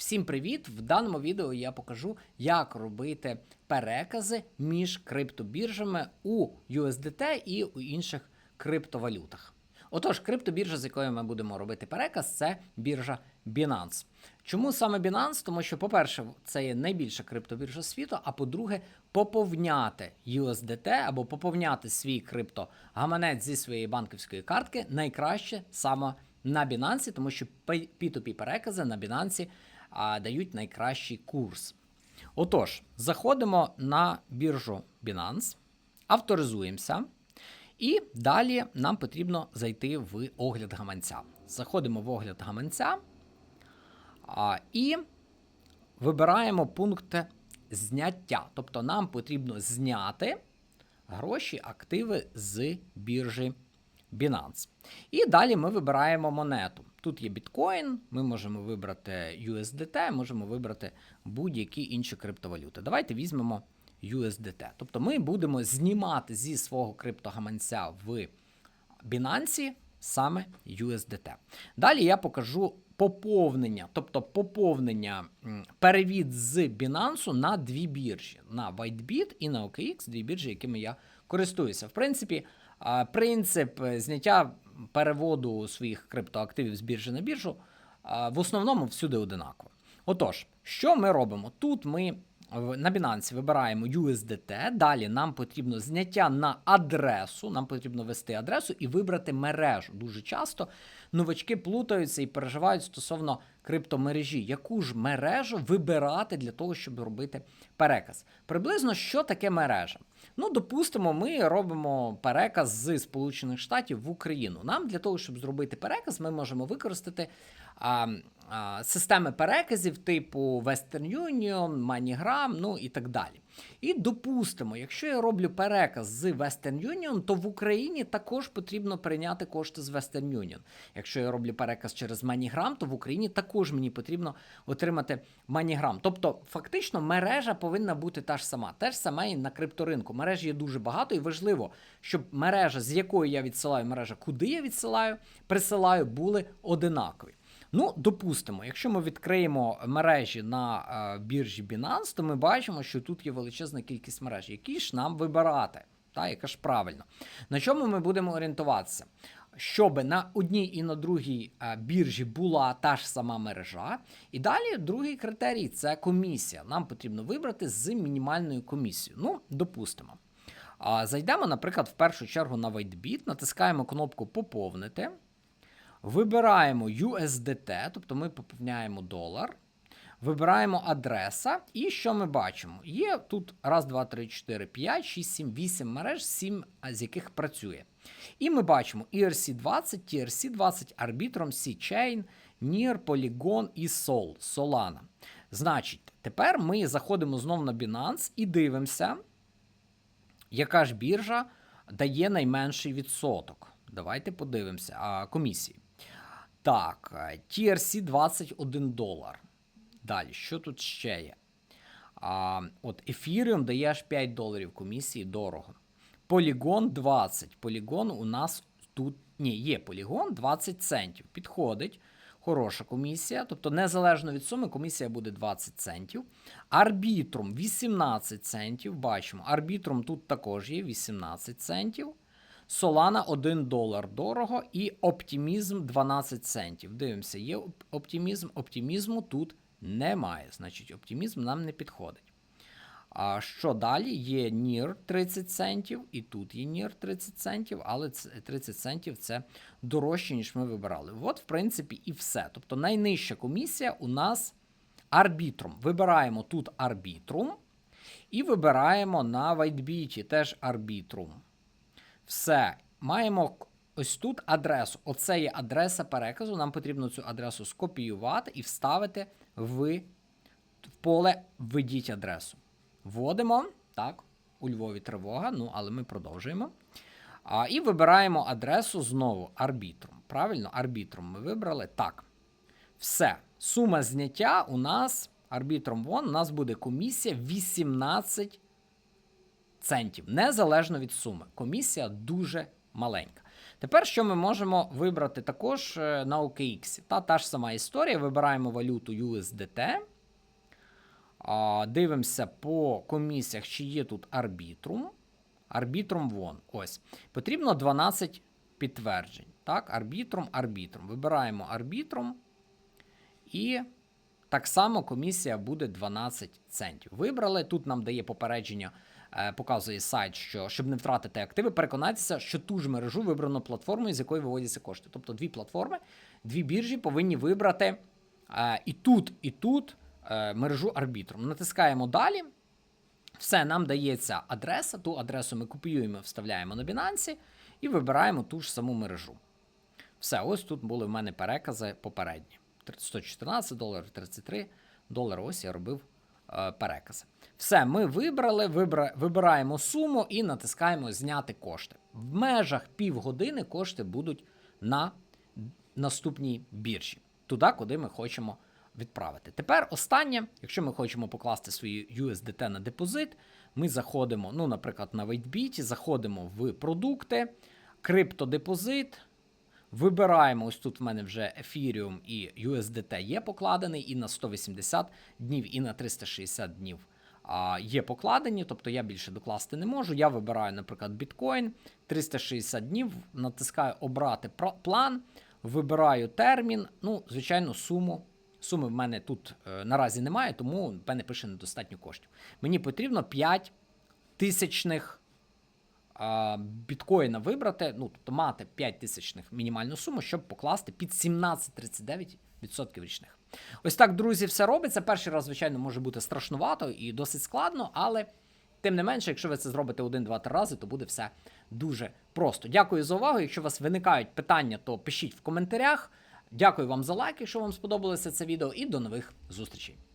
Всім привіт! В даному відео я покажу, як робити перекази між криптобіржами у USDT і у інших криптовалютах. Отож, криптобіржа, з якою ми будемо робити переказ, це біржа Binance. Чому саме Binance? Тому що, по-перше, це є найбільша криптобіржа світу, а по-друге, поповняти USDT або поповняти свій криптогаманець зі своєї банківської картки найкраще саме на Binance, тому що P2P перекази на Binance а, дають найкращий курс. Отож, заходимо на біржу Binance, авторизуємося. І далі нам потрібно зайти в огляд гаманця. Заходимо в огляд гаманця а, і вибираємо пункт зняття. Тобто нам потрібно зняти гроші, активи з біржі Binance. І далі ми вибираємо монету. Тут є біткоін, ми можемо вибрати USDT, можемо вибрати будь-які інші криптовалюти. Давайте візьмемо USDT. Тобто ми будемо знімати зі свого криптогаманця в Binance саме USDT. Далі я покажу поповнення, тобто поповнення перевід з Binance на дві біржі: на WhiteBit і на OKX, дві біржі, якими я користуюся. В принципі, принцип е, зняття переводу своїх криптоактивів з біржі на біржу в основному всюди одинаково. Отож, що ми робимо? Тут ми на Binance вибираємо USDT, далі нам потрібно зняття на адресу, нам потрібно ввести адресу і вибрати мережу. Дуже часто новачки плутаються і переживають стосовно криптомережі. Яку ж мережу вибирати для того, щоб робити переказ? Приблизно що таке мережа? Ну, допустимо, ми робимо переказ з Сполучених Штатів в Україну. Нам для того, щоб зробити переказ, ми можемо використати а, системи переказів типу Western Union, MoneyGram, ну і так далі. І допустимо, якщо я роблю переказ з Western Union, то в Україні також потрібно прийняти кошти з Western Union. Якщо я роблю переказ через MoneyGram, то в Україні також мені потрібно отримати MoneyGram. Тобто, фактично, мережа повинна бути та ж сама. Те ж саме і на крипторинку. Мережі є дуже багато, і важливо, щоб мережа, з якої я відсилаю, мережа, куди я відсилаю, присилаю, були одинакові. Ну, допустимо, якщо ми відкриємо мережі на е, біржі Binance, то ми бачимо, що тут є величезна кількість мереж. Які ж нам вибирати? Та, яка ж правильно? На чому ми будемо орієнтуватися? Щоб на одній і на другій е, біржі була та ж сама мережа. І далі другий критерій це комісія. Нам потрібно вибрати з мінімальною комісією. Ну, допустимо. Зайдемо, наприклад, в першу чергу на WhiteBit, натискаємо кнопку Поповнити. Вибираємо USDT, тобто ми поповняємо долар. Вибираємо адреса, і що ми бачимо? Є тут раз, два, три, 4, 5, 6, 7, 8 мереж, 7 з яких працює. І ми бачимо ERC20, TRC20, Arbitrum, C-Chain, NIR, Polygon і Sol, Solana. Значить, тепер ми заходимо знову на Binance і дивимося, яка ж біржа дає найменший відсоток. Давайте подивимося. А, комісії. Так, е, TRC 21 долар. Далі, що тут ще є? А, от Ethereum дає аж 5 доларів комісії дорого. Polygon 20. Polygon у нас тут. Ні, є Polygon 20 центів. Підходить. Хороша комісія. Тобто, незалежно від суми, комісія буде 20 центів. Arbitrum 18 центів. Бачимо. Arbitrum тут також є 18 центів. Solana 1 долар дорого і оптимізм 12 центів. Дивимося, є оптимізм. Оптимізму тут немає. Значить, оптимізм нам не підходить. А що далі? Є NIR 30 центів, і тут є NIR 30 центів, але 30 центів це дорожче, ніж ми вибирали. От, в принципі, і все. Тобто найнижча комісія у нас арбітрум. Вибираємо тут арбітрум і вибираємо на WhiteBit теж арбітрум. Все. Маємо ось тут адресу. Оце є адреса переказу. Нам потрібно цю адресу скопіювати і вставити в, поле Введіть адресу. Вводимо. Так, у Львові тривога, ну, але ми продовжуємо. А, і вибираємо адресу знову арбітрум. Правильно, арбітрум ми вибрали. Так. Все. Сума зняття у нас арбітром вон, у нас буде комісія 18 центів, незалежно від суми. Комісія дуже маленька. Тепер що ми можемо вибрати також е, на OKX? Та та ж сама історія. Вибираємо валюту USDT. Дивимося по комісіях, чи є тут арбітрум. Арбітрум вон. Ось. Потрібно 12 підтверджень. Так, арбітрум, арбітрум. Вибираємо арбітрум. І так само комісія буде 12 центів. Вибрали. Тут нам дає попередження, показує сайт, що щоб не втратити активи, переконайтеся, що ту ж мережу вибрано платформою, з якої виводяться кошти. Тобто дві платформи, дві біржі повинні вибрати е, і тут, і тут е, мережу арбітром. Натискаємо далі. Все, нам дається адреса. Ту адресу ми копіюємо, вставляємо на Binance і вибираємо ту ж саму мережу. Все, ось тут були в мене перекази попередні. 114 доларів, 33 долари. Ось я робив е, перекази. Все, ми вибрали, вибра, вибираємо суму і натискаємо зняти кошти. В межах півгодини кошти будуть на наступній біржі, туди, куди ми хочемо відправити. Тепер останнє, якщо ми хочемо покласти свої USDT на депозит, ми заходимо, ну, наприклад, на WaitBit, заходимо в продукти, криптодепозит. Вибираємо, ось тут в мене вже Ethereum і USDT є покладений, і на 180 днів, і на 360 днів є покладені, тобто я більше докласти не можу. Я вибираю, наприклад, біткоін 360 днів, натискаю обрати план, вибираю термін, ну, звичайно, суму. Суми в мене тут е, наразі немає, тому в мене пише недостатньо коштів. Мені потрібно 5 тисячних біткоїна вибрати, ну, тобто мати 5 тисячних мінімальну суму, щоб покласти під 17,39% річних. Ось так, друзі, все робиться. Перший раз, звичайно, може бути страшнувато і досить складно, але тим не менше, якщо ви це зробите один, два, три рази, то буде все дуже просто. Дякую за увагу. Якщо у вас виникають питання, то пишіть в коментарях. Дякую вам за лайк, якщо вам сподобалося це відео, і до нових зустрічей.